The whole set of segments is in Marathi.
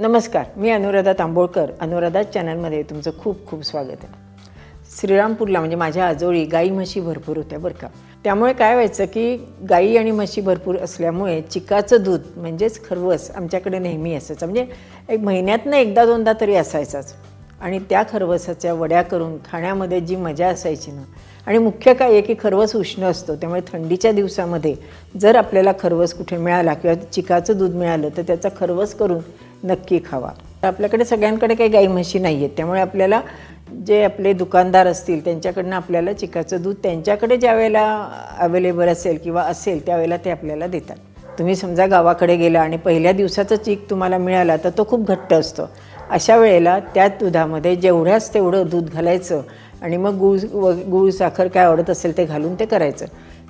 नमस्कार मी अनुराधा तांबोळकर. अनुराधा चॅनलमध्ये तुमचं खूप खूप स्वागत आहे. श्रीरामपूरला म्हणजे माझ्या आजोळी गाई म्हशी भरपूर होत्या बरं का. त्यामुळे काय व्हायचं की गाई आणि म्हशी भरपूर असल्यामुळे चिकाचं दूध म्हणजेच खरवस आमच्याकडे नेहमी असायचं. म्हणजे एक महिन्यातनं एकदा दोनदा तरी असायचाच. आणि त्या खरवसाच्या वड्या करून खाण्यामध्ये जी मजा असायची ना आणि मुख्य काय आहे की खरवस उष्ण असतो त्यामुळे थंडीच्या दिवसामध्ये जर आपल्याला खरवस कुठे मिळाला किंवा चिकाचं दूध मिळालं तर त्याचा खरवस करून नक्की खावा. आपल्याकडे सगळ्यांकडे काही गाई म्हशी नाही आहेत त्यामुळे आपल्याला जे आपले दुकानदार असतील त्यांच्याकडनं आपल्याला चिकाचं दूध त्यांच्याकडे ज्या वेळेला अवेलेबल असेल किंवा असेल त्यावेळेला ते आपल्याला देतात. तुम्ही समजा गावाकडे गेला आणि पहिल्या दिवसाचा चीक तुम्हाला मिळाला तर तो खूप घट्ट असतो. अशा वेळेला त्या दुधामध्ये जेवढ्याच तेवढं दूध घालायचं आणि मग गूळ व गूळ साखर काय आवडत असेल ते घालून ते करायचं.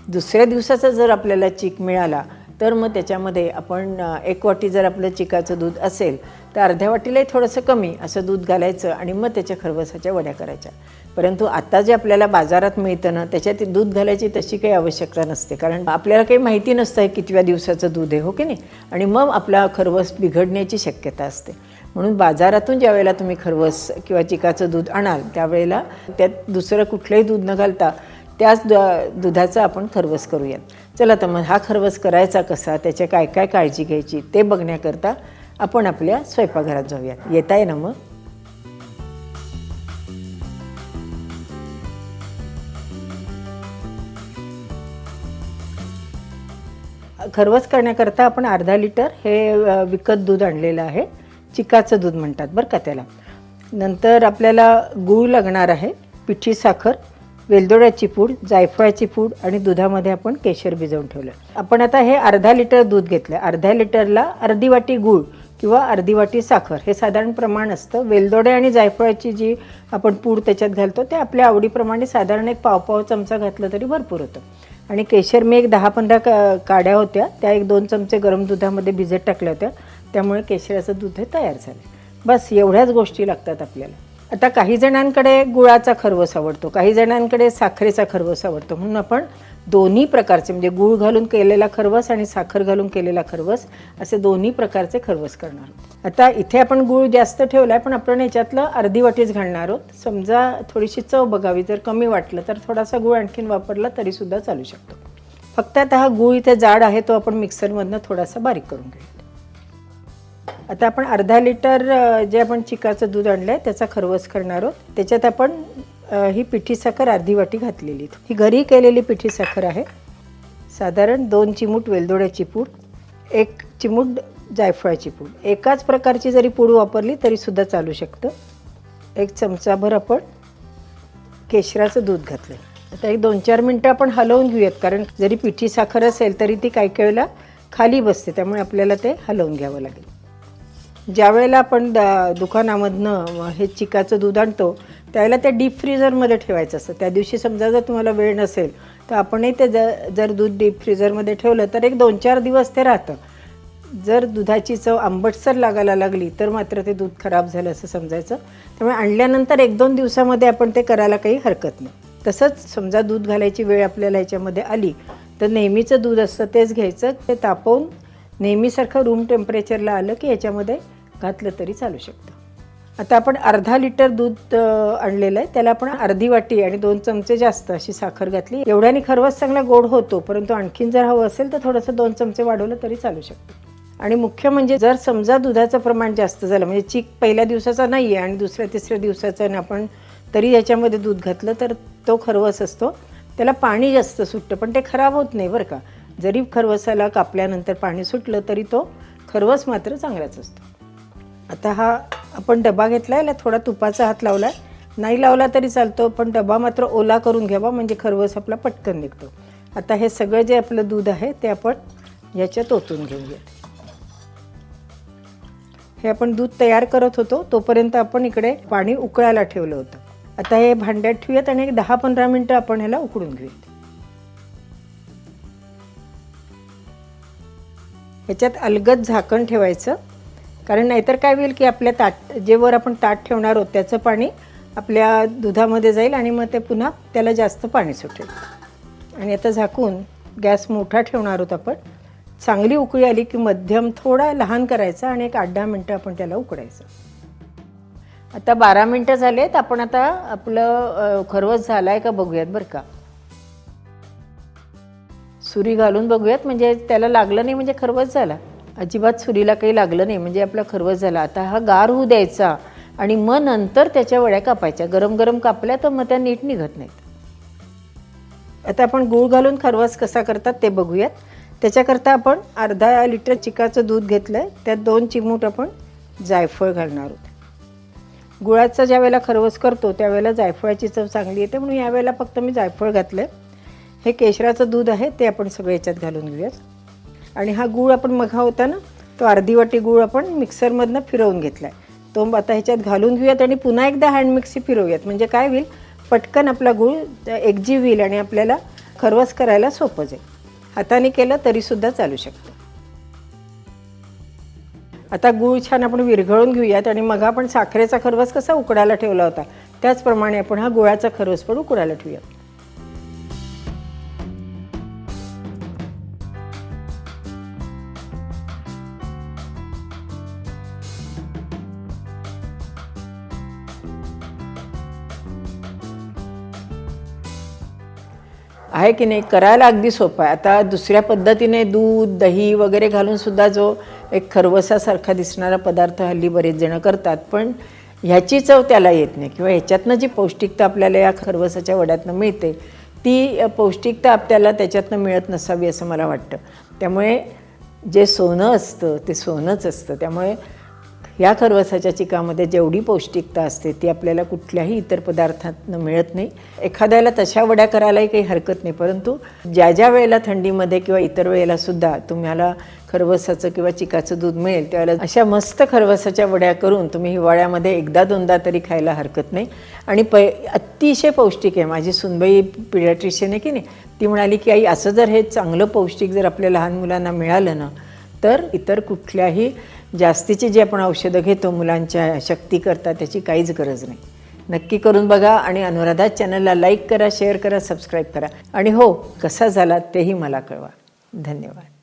दुसऱ्या दिवसाचा जर आपल्याला चीक मिळाला तर मग त्याच्यामध्ये आपण एक वाटी जर आपलं चिकाचं दूध असेल तर अर्ध्या वाटीलाही थोडंसं कमी असं दूध घालायचं आणि मग त्याच्या खरवसाच्या वड्या करायच्या. परंतु आता जे आपल्याला बाजारात मिळतं ना त्याच्यात दूध घालायची तशी काही आवश्यकता नसते. कारण आपल्याला काही माहिती नसतं आहे कितव्या दिवसाचं दूध आहे हो की नाही? आणि मग आपला खरवस बिघडण्याची शक्यता असते. म्हणून बाजारातून ज्या वेळेला तुम्ही खरवस किंवा चिकाचं दूध आणाल त्यावेळेला त्यात दुसरं कुठलंही दूध न घालता त्याच द दुधाचा आपण खरवस करूयात. चला तर मग हा खरवस करायचा कसा त्याच्या काय काय काळजी घ्यायची ते बघण्याकरता आपण आपल्या स्वयंपाकघरात जाऊयात. येत आहे ना मग? खरवस करण्याकरता आपण अर्धा लिटर हे विकत दूध आणलेलं आहे. चिकाचं दूध म्हणतात बरं का त्याला. नंतर आपल्याला गूळ लागणार आहे पिठी साखर वेलदोड्याची पूड जायफळाची पूड आणि दुधामध्ये आपण केशर भिजवून ठेवलं. आपण आता हे अर्धा लिटर दूध घेतलं. अर्ध्या लिटरला अर्धी वाटी गूळ किंवा अर्धी वाटी साखर हे साधारण प्रमाण असतं. वेलदोडे आणि जायफळाची जी आपण पूड त्याच्यात घालतो ते आपल्या आवडीप्रमाणे साधारण एक पाव पाव चमचा घातलं तरी भरपूर होतं. आणि केशर मी एक दहा पंधरा का काड्या होत्या. त्या एक दोन चमचे गरम दुधामध्ये भिजत टाकल्या होत्या. त्यामुळे केशराचं दूध हे तयार झालं. बस एवढ्याच गोष्टी लागतात आपल्याला. आता काही जणांकडे गुळाचा खरवस आवडतो काही जणांकडे साखरेचा खरवस आवडतो. म्हणून आपण दोन्ही प्रकारचे म्हणजे गूळ घालून केलेला खरवस आणि साखर घालून केलेला खरवस असे दोन्ही प्रकारचे खरवस करणार आता इथे आपण गूळ जास्त ठेवला आहे पण आपण याच्यातलं अर्धी वाटीच घालणार आहोत. समजा थोडीशी चव बघावी जर कमी वाटलं तर थोडासा गूळ आणखीन वापरला तरीसुद्धा चालू शकतो. फक्त आता हा गूळ इथे जाड आहे तो आपण मिक्सरमधनं थोडासा बारीक करून घेऊ. आता आपण अर्धा लिटर जे आपण चिकाचं दूध आणलं आहे त्याचा खरवस करणार आहोत. त्याच्यात आपण ही पिठी साखर अर्धी वाटी घातलेली ही घरी केलेली पिठी साखर आहे. साधारण दोन चिमूट वेलदोड्याची पूड एक चिमूट जायफळाची पूड. एकाच प्रकारची जरी पूड वापरली तरीसुद्धा चालू शकतं. एक चमचाभर आपण केशराचं दूध घातलं आता एक दोन चार मिनटं आपण हलवून घेऊयात कारण जरी पिठी साखर असेल तरी ती काही काही वेळेला खाली बसते त्यामुळे आपल्याला ते हलवून घ्यावं लागेल. ज्या वेळेला आपण दा दुकानामधनं हे चिकाचं दूध आणतो त्यावेळेला ते डीप फ्रीझरमध्ये ठेवायचं असतं. त्या दिवशी समजा जर तुम्हाला वेळ नसेल तर आपणही ते ज जर दूध डीप फ्रीझरमध्ये ठेवलं तर एक दोन चार दिवस ते राहतं. जर दुधाची चव आंबटसर लागायला लागली तर मात्र ते दूध खराब झालं असं समजायचं. त्यामुळे आणल्यानंतर एक दोन दिवसामध्ये आपण ते करायला काही हरकत नाही. तसंच समजा दूध घालायची वेळ आपल्याला याच्यामध्ये आली तर नेहमीचं दूध असतं तेच घ्यायचं. ते तापवून नेहमीसारखं रूम टेम्परेचरला आलं की याच्यामध्ये घातलं तरी चालू शकतं. आता आपण अर्धा लिटर दूध आणलेलं आहे. त्याला आपण अर्धी वाटी आणि दोन चमचे जास्त अशी साखर घातली. एवढ्याने खरवस चांगला गोड होतो परंतु आणखीन जर हवं असेल तर थोडंसं दोन चमचे वाढवलं तरी चालू शकतं. आणि मुख्य म्हणजे जर समजा दुधाचं प्रमाण जास्त झालं म्हणजे चीक पहिल्या दिवसाचा नाही आहे आणि दुसऱ्या तिसऱ्या दिवसाचं आणि आपण तरी याच्यामध्ये दूध घातलं तर तो खरवस असतो. त्याला पाणी जास्त सुटतं पण ते खराब होत नाही बरं का. जरी खरवसाला कापल्यानंतर पाणी सुटलं तरी तो खरवस मात्र चांगलाच असतो. आता हा आपण डबा घेतला आहे याला थोडा तुपाचा हात लावला आहे नाही लावला तरी चालतो पण डबा मात्र ओला करून घ्यावा म्हणजे खरवस आपला पटकन निघतो. आता हे सगळं जे आपलं दूध आहे ते आपण ह्याच्यात ओतून घेऊया. हे आपण दूध तयार करत होतो तोपर्यंत आपण इकडे पाणी उकळायला ठेवलं होतं. आता हे भांड्यात ठेवूयात आणि एक दहा पंधरा मिनटं आपण ह्याला उकळून घेऊयात. ह्याच्यात अलगद झाकण ठेवायचं. कारण नाहीतर काय होईल की आपल्या ताट जे वर आपण ताट ठेवणार आहोत त्याचं पाणी आपल्या दुधामध्ये जाईल आणि मग ते पुन्हा त्याला जास्त पाणी सुटेल. आणि आता झाकून गॅस मोठा ठेवणार आहोत आपण. चांगली उकळी आली की मध्यम थोडा लहान करायचा आणि एक आठ दहा मिनटं आपण त्याला उकडायचं. आता बारा मिनटं झालेत. आपण आता आपलं खरवस झाला आहे का बघूयात बरं का. सुरी घालून बघूयात. म्हणजे त्याला लागलं नाही म्हणजे खरवस झाला. अजिबात सुरीला काही लागलं नाही. म्हणजे आपला खरवस झाला. आता हा गार होऊ द्यायचा आणि मग नंतर त्याच्या वड्या कापायच्या. गरम गरम कापल्या तर मग त्या नीट निघत नाहीत. आता आपण गूळ घालून खरवस कसा करतात ते बघूयात. त्याच्याकरता आपण अर्धा लिटर चिकाचं दूध घेतलं आहे त्यात दोन चिमूट आपण जायफळ घालणार आहोत. गुळाचा ज्या वेळेला खरवस करतो त्यावेळेला जायफळाची चव चांगली येते. म्हणून यावेळेला फक्त मी जायफळ घातलं आहे हे केशराचं दूध आहे ते आपण सगळं याच्यात घालून घेऊयात. आणि हा गूळ आपण मघा होता ना तो अर्धी वाटी गूळ आपण मिक्सरमधनं फिरवून घेतला आहे तो आता ह्याच्यात घालून घेऊयात आणि पुन्हा एकदा हँड मिक्सी फिरवूयात. म्हणजे काय होईल? पटकन आपला गूळ एकजीव होईल आणि आपल्याला खरवस करायला सोपं जाईल. हाताने केलं तरीसुद्धा चालू शकतं. आता गूळ छान आपण विरघळून घेऊयात आणि मग आपण साखरेचा खरवस कसा उकडायला ठेवला होता त्याचप्रमाणे आपण हा गुळाचा खरवस पण उकडायला ठेवूयात. आहे की नाही करायला अगदी सोपं आहे. आता दुसऱ्या पद्धतीने दूध दही वगैरे घालून सुद्धा जो एक खरवसासारखा दिसणारा पदार्थ हल्ली बरेच जण करतात पण ह्याची चव त्याला येत नाही. किंवा ह्याच्यातनं जी पौष्टिकता आपल्याला या खरवसाच्या वड्यातनं मिळते ती पौष्टिकता आपल्याला त्याच्यातनं मिळत नसावी असं मला वाटतं. त्यामुळे जे सोनं असतं ते सोनंच असतं. त्यामुळे या खरवसाच्या चिकामध्ये जेवढी पौष्टिकता असते ती आपल्याला कुठल्याही इतर पदार्थातनं मिळत नाही. एखाद्याला तशा वड्या करायलाही काही हरकत नाही. परंतु ज्या ज्या वेळेला थंडीमध्ये किंवा इतर वेळेला सुद्धा तुम्हाला खरवसाचं किंवा चिकाचं दूध मिळेल त्यावेळेला अशा मस्त खरवसाच्या वड्या करून तुम्ही हिवाळ्यामध्ये एकदा दोनदा तरी खायला हरकत नाही. आणि पै अतिशय पौष्टिक आहे. माझी सुनबाई पिडॅट्रिशियन आहे की नाही ती म्हणाली की आई असं जर हे चांगलं पौष्टिक जर आपल्या लहान मुलांना मिळालं ना तर इतर कुठल्याही जास्तीची जी आपण औषधं घेतो मुलांच्या शक्ती करता त्याची काहीच गरज नाही. नक्की करून बघा आणि अनुराधा चॅनलला लाईक करा शेअर करा सबस्क्राईब करा. आणि हो कसा झाला तेही मला कळवा. धन्यवाद.